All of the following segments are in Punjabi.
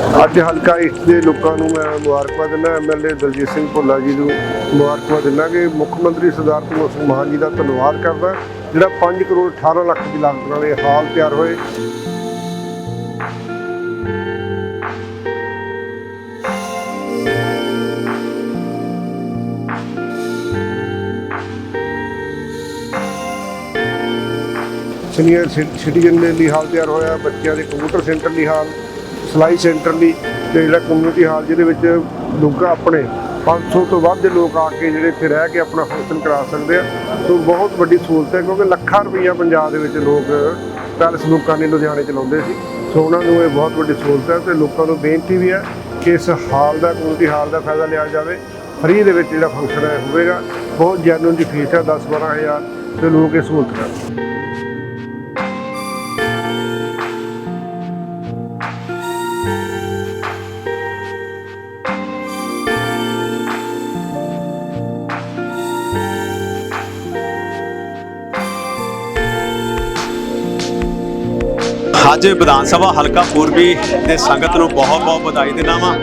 ਅੱਜ ਹਲਕਾ ਇਸ ਦੇ ਲੋਕਾਂ ਨੂੰ ਮੈਂ ਮੁਬਾਰਕਬਾਦ ਦਿੰਦਾ ਐਮਐਲਏ ਦਲਜੀਤ ਸਿੰਘ ਭੁੱਲਾ ਜੀ ਨੂੰ ਮੁਬਾਰਕਬਾਦ ਦਿੰਦਾ ਕਿ ਮੁੱਖ ਮੰਤਰੀ ਸਰਦਾਰ ਭਗਵੰਤ ਸਿੰਘ ਮਾਨ ਜੀ ਦਾ ਧੰਨਵਾਦ ਕਰਦਾ, ਜਿਹੜਾ 5 ਕਰੋੜ 18 ਲੱਖ ਦੀ ਲਾਗਤ ਨਾਲ ਇਹ ਹਾਲ ਤਿਆਰ ਹੋਏ। ਸੀਨੀਅਰ ਸਿਟੀਜ਼ਨ ਦੇ ਲਈ ਹਾਲ ਤਿਆਰ ਹੋਇਆ, ਬੱਚਿਆਂ ਦੇ ਕੰਪਿਊਟਰ ਸੈਂਟਰ ਲਈ ਹਾਲ। ਸਿਲਾਈ ਸੈਂਟਰ ਲਈ ਤੇ ਜਿਹੜਾ ਕਮਿਊਨਿਟੀ ਹਾਲ ਜਿਹਦੇ ਵਿੱਚ ਲੋਕ ਆਪਣੇ 500 ਤੋਂ ਵੱਧ ਦੇ ਲੋਕ ਆ ਕੇ ਜਿਹੜੇ ਇੱਥੇ ਰਹਿ ਕੇ ਆਪਣਾ ਫੰਕਸ਼ਨ ਕਰਾ ਸਕਦੇ ਆ। ਸੋ ਬਹੁਤ ਵੱਡੀ ਸਹੂਲਤ ਹੈ ਕਿਉਂਕਿ ਲੱਖਾਂ ਰੁਪਈਆ ਪੰਜਾਬ ਦੇ ਵਿੱਚ ਲੋਕ ਪੈਲਸ ਲੋਕਾਂ ਨੇ ਲੁਧਿਆਣੇ ਚਲਾਉਂਦੇ ਸੀ। ਸੋ ਉਹਨਾਂ ਨੂੰ ਇਹ ਬਹੁਤ ਵੱਡੀ ਸਹੂਲਤ ਹੈ ਤੇ ਲੋਕਾਂ ਨੂੰ ਬੇਨਤੀ ਵੀ ਹੈ ਕਿ ਇਸ ਹਾਲ ਦਾ ਕਮਿਊਨਿਟੀ ਹਾਲ ਦਾ ਫਾਇਦਾ ਲਿਆ ਜਾਵੇ। ਫਰੀ ਦੇ ਵਿੱਚ ਜਿਹੜਾ ਫੰਕਸ਼ਨ ਹੈ ਹੋਵੇਗਾ, ਬਹੁਤ ਜੈਨੂਨ ਦੀ ਫੀਸ ਹੈ 10 12000 ਤੇ ਲੋਕ ਇਹ ਸਹੂਲਤ ਕਰਦੇ। ਅੱਜ ਵਿਧਾਨ ਸਭਾ ਹਲਕਾ ਪੂਰਬੀ ਦੇ ਸੰਗਤ ਨੂੰ ਬਹੁਤ ਬਹੁਤ ਵਧਾਈ ਦਿੰਦਾ ਵਾਂ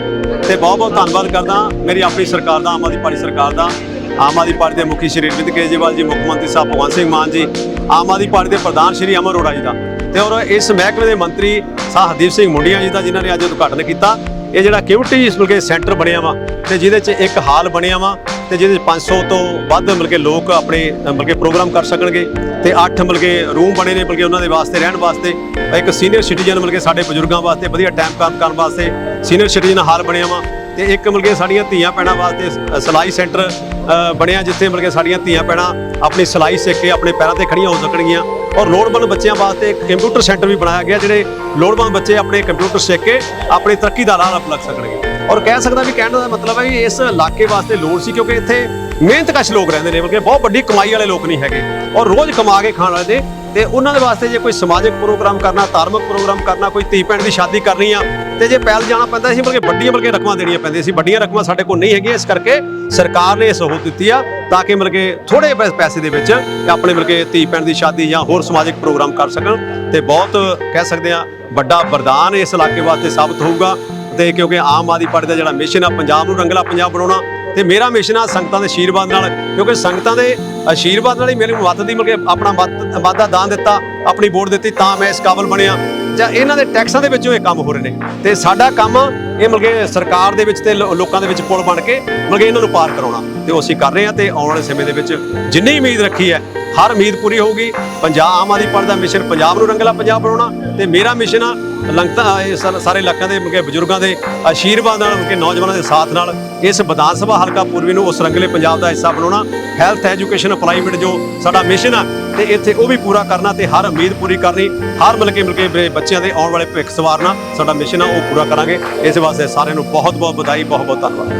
ਤੇ ਬਹੁਤ ਬਹੁਤ ਧੰਨਵਾਦ ਕਰਦਾ ਮੇਰੀ ਆਪਣੀ ਸਰਕਾਰ ਦਾ, ਆਮ ਆਦਮੀ ਪਾਰਟੀ ਸਰਕਾਰ ਦਾ, ਆਮ ਆਦਮੀ ਪਾਰਟੀ ਦੇ ਮੁਖੀ ਸ਼੍ਰੀ ਅਰਵਿੰਦ ਕੇਜਰੀਵਾਲ ਜੀ, ਮੁੱਖ ਮੰਤਰੀ ਸਾਹਿਬ ਭਗਵੰਤ ਸਿੰਘ ਮਾਨ ਜੀ, ਆਮ ਆਦਮੀ ਪਾਰਟੀ ਦੇ ਪ੍ਰਧਾਨ ਸ਼੍ਰੀ ਅਮਰ ਅਰੋੜਾ ਜੀ ਦਾ ਤੇ ਔਰ ਇਸ ਮਹਿਕਮੇ ਦੇ ਮੰਤਰੀ ਸਾਹ ਹਰਦੀਪ ਸਿੰਘ ਮੁੰਡੀਆਂ ਜੀ ਦਾ ਜਿਨ੍ਹਾਂ ਨੇ ਅੱਜ ਉਦਘਾਟਨ ਕੀਤਾ। ਇਹ ਜਿਹੜਾ ਕਿਊਟੀ ਇਸ ਮਿਲਕੇ ਸੈਂਟਰ ਬਣਿਆ ਵਾ ਤੇ ਜਿਹਦੇ 'ਚ ਇੱਕ ਹਾਲ ਬਣਿਆ ਵਾ ਤੇ ਜਿਹਦੇ 'ਚ 500 ਤੋਂ ਵੱਧ ਮਿਲਕੇ ਲੋਕ ਆਪਣੇ ਮਿਲਕੇ ਪ੍ਰੋਗਰਾਮ ਕਰ ਸਕਣਗੇ ਤੇ 8 ਮਿਲਕੇ ਰੂਮ ਬਣੇ ਨੇ ਮਿਲਕੇ ਉਹਨਾਂ ਦੇ ਵਾਸਤੇ, ਰਹਿਣ ਵਾਸਤੇ। ਇੱਕ ਸੀਨੀਅਰ ਸਿਟੀਜ਼ਨ ਮਿਲਕੇ ਸਾਡੇ ਬਜ਼ੁਰਗਾਂ ਵਾਸਤੇ, ਵਧੀਆ ਟਾਈਮ ਕੰਮ ਕਰਨ ਵਾਸਤੇ ਸੀਨੀਅਰ ਸਿਟੀਜ਼ਨ ਹਾਲ ਬਣਿਆ ਵਾ ਤੇ ਇੱਕ ਮਿਲਕੇ ਸਾਡੀਆਂ ਧੀਆਂ ਪੈਣਾ ਵਾਸਤੇ ਸ- ਸਿਲਾਈ ਸੈਂਟਰ ਬਣਿਆ ਜਿੱਥੇ ਮਿਲਕੇ ਸਾਡੀਆਂ ਧੀਆਂ ਪੈਣਾ ਆਪਣੀ ਸਿਲਾਈ ਸਿੱਖ ਕੇ ਆਪਣੇ ਪੈਰਾਂ ਤੇ ਖੜੀਆਂ ਹੋ ਸਕਣਗੀਆਂ ਔਰ ਲੋੜਵੰਦ ਬੱਚਿਆਂ ਵਾਸਤੇ ਇੱਕ ਕੰਪਿਊਟਰ ਸੈਂਟਰ ਵੀ ਬਣਾਇਆ ਗਿਆ, ਜਿਹੜੇ ਲੋੜਵੰਦ ਬੱਚੇ ਆਪਣੇ ਕੰਪਿਊਟਰ ਸਿੱਖ ਕੇ ਆਪਣੀ ਤਰੱਕੀ ਦਾ ਰਾਹ ਲੱਗ ਸਕਣਗੇ। ਔਰ ਕਹਿ ਸਕਦਾ ਵੀ ਕਹਿਣ ਦਾ ਮਤਲਬ ਹੈ ਵੀ ਇਸ ਇਲਾਕੇ ਵਾਸਤੇ ਲੋੜ ਸੀ ਕਿਉਂਕਿ ਇੱਥੇ ਮਿਹਨਤਕਸ਼ ਲੋਕ ਰਹਿੰਦੇ ਨੇ, ਬਲਕਿ ਬਹੁਤ ਵੱਡੀ ਕਮਾਈ ਵਾਲੇ ਲੋਕ ਨਹੀਂ ਹੈਗੇ। ਔਰ ਰੋਜ਼ ਕਮਾ ਕੇ ਖਾਣ ਵਾਲੇ ਨੇ, ਤੇ ਉਹਨਾਂ ਦੇ ਵਾਸਤੇ ਜੇ ਕੋਈ ਸਮਾਜਿਕ ਪ੍ਰੋਗਰਾਮ ਕਰਨਾ, ਧਾਰਮਿਕ ਪ੍ਰੋਗਰਾਮ ਕਰਨਾ, ਕੋਈ ਧੀ ਭੈਣ ਦੀ ਸ਼ਾਦੀ ਕਰਨੀ ਆ, ਤੇ ਜੇ ਪੈਲ ਜਾਣਾ ਪੈਂਦਾ ਸੀ, ਬਲਕਿ ਵੱਡੀਆਂ, ਬਲਕਿ ਰਕਮਾਂ ਦੇਣੀਆਂ ਪੈਂਦੀਆਂ ਸੀ, ਵੱਡੀਆਂ ਰਕਮਾਂ ਸਾਡੇ ਕੋਲ ਨਹੀਂ ਹੈਗੀਆਂ, ਇਸ ਕਰਕੇ ਸਰਕਾਰ ਨੇ ਇਹ ਸਹੂਲਤ ਦਿੱਤੀ ਆ, ਤਾਂ ਕਿ ਮਤਲਬ ਕਿ ਥੋੜੇ ਪੈਸੇ ਦੇ ਵਿੱਚ ਆਪਣੇ ਮਤਲਬ ਕਿ ਧੀ ਭੈਣ ਦੀ ਸ਼ਾਦੀ ਜਾਂ ਹੋਰ ਸਮਾਜਿਕ ਪ੍ਰੋਗਰਾਮ ਕਰ ਸਕਣ, ਤੇ ਬਹੁਤ ਕਹਿ ਸਕਦੇ ਆ, ਵੱਡਾ ਵਰਦਾਨ ਇਸ ਇਲਾਕੇ ਵਾਸਤੇ ਸਾਬਤ ਹੋਊਗਾ। ਤੇ ਕਿਉਂਕਿ ਆਮ ਆਦਮੀ ਪਾਰਟੀ ਦਾ ਜਿਹੜਾ ਮਿਸ਼ਨ ਆ, ਪੰਜਾਬ ਨੂੰ ਰੰਗਲਾ ਪੰਜਾਬ ਬਣਾਉਣਾ ਤੇ ਮੇਰਾ ਮਿਸ਼ਨ ਆ ਸੰਗਤਾਂ ਦੇ ਆਸ਼ੀਰਵਾਦ ਨਾਲ, ਕਿਉਂਕਿ ਸੰਗਤਾਂ ਦੇ ਆਸ਼ੀਰਵਾਦ ਨਾਲ ਹੀ ਮੇਰੇ ਮੱਤ ਦੀ ਮਿਲ ਕੇ ਆਪਣਾ ਮੱਤ ਵਾਦਾ ਦਾਨ ਦਿੱਤਾ, ਆਪਣੀ ਵੋਟ ਦਿੱਤੀ, ਤਾਂ ਮੈਂ ਇਸ ਕਾਬਲ ਬਣਿਆ। ਜਾਂ ਇਹਨਾਂ ਦੇ ਟੈਕਸਾਂ ਦੇ ਵਿੱਚੋਂ ਇਹ ਕੰਮ ਹੋ ਰਹੇ ਨੇ। ਤੇ ਸਾਡਾ ਕੰਮ ਇਹ ਮਿਲ ਕੇ ਸਰਕਾਰ ਦੇ ਵਿੱਚ ਤੇ ਲੋ- ਲੋਕਾਂ ਦੇ ਵਿੱਚ ਪੁਲ ਬਣ ਕੇ ਮਿਲ ਕੇ ਇਹਨਾਂ ਨੂੰ ਪਾਰ ਕਰਾਉਣਾ। ਤੇ ਉਹ ਅਸੀਂ ਕਰ ਰਹੇ ਹਾਂ ਤੇ ਆਉਣ ਵਾਲੇ ਸਮੇਂ ਦੇ ਵਿੱਚ ਜਿੰਨੀ ਉਮੀਦ ਰੱਖੀ ਹੈ ਹਰ ਉਮੀਦ ਪੂਰੀ ਹੋਊਗੀ। ਪੰਜਾਬ ਆਮ ਆਦਮੀ ਪਾਰਟੀ ਦਾ ਮਿਸ਼ਨ ਪੰਜਾਬ ਨੂੰ ਰੰਗਲਾ ਪੰਜਾਬ ਬਣਾਉਣਾ ਤੇ ਮੇਰਾ ਮਿਸ਼ਨ ਆ ਲੰਗਤਾ ਸਾਰੇ ਇਲਾਕਿਆਂ ਦੇ ਮੁਕੇ ਬਜ਼ੁਰਗਾਂ ਦੇ ਆਸ਼ੀਰਵਾਦ ਨਾਲ, ਮੁਕੇ ਨੌਜਵਾਨਾਂ ਦੇ ਸਾਥ ਨਾਲ ਇਸ ਵਿਧਾਨ ਸਭਾ ਹਲਕਾ ਪੂਰਬੀ ਨੂੰ ਉਸ ਰੰਗਲੇ ਪੰਜਾਬ ਦਾ ਹਿੱਸਾ ਬਣਾਉਣਾ। ਹੈਲਥ, ਐਜੂਕੇਸ਼ਨ, ਅਪਲਾਈਮੈਂਟ ਜੋ ਸਾਡਾ ਮਿਸ਼ਨ ਆ ਤੇ ਇੱਥੇ ਉਹ ਵੀ ਪੂਰਾ ਕਰਨਾ ਤੇ ਹਰ ਉਮੀਦ ਪੂਰੀ ਕਰਨੀ, ਹਰ ਮਿਲਕੇ ਮਿਲਕੇ ਬ- ਬੱਚਿਆਂ ਦੇ ਆਉਣ ਵਾਲੇ ਭਵਿੱਖ ਸਵਾਰਨਾ, ਸਾਡਾ ਮਿਸ਼ਨ ਆ ਉਹ ਪੂਰਾ ਕਰਾਂਗੇ। ਇਸ ਵਾਸਤੇ ਸਾਰਿਆਂ ਨੂੰ ਬਹੁਤ ਬਹੁਤ ਵਧਾਈ ਬਹੁਤ ਬਹੁਤ ਧੰਨਵਾਦ।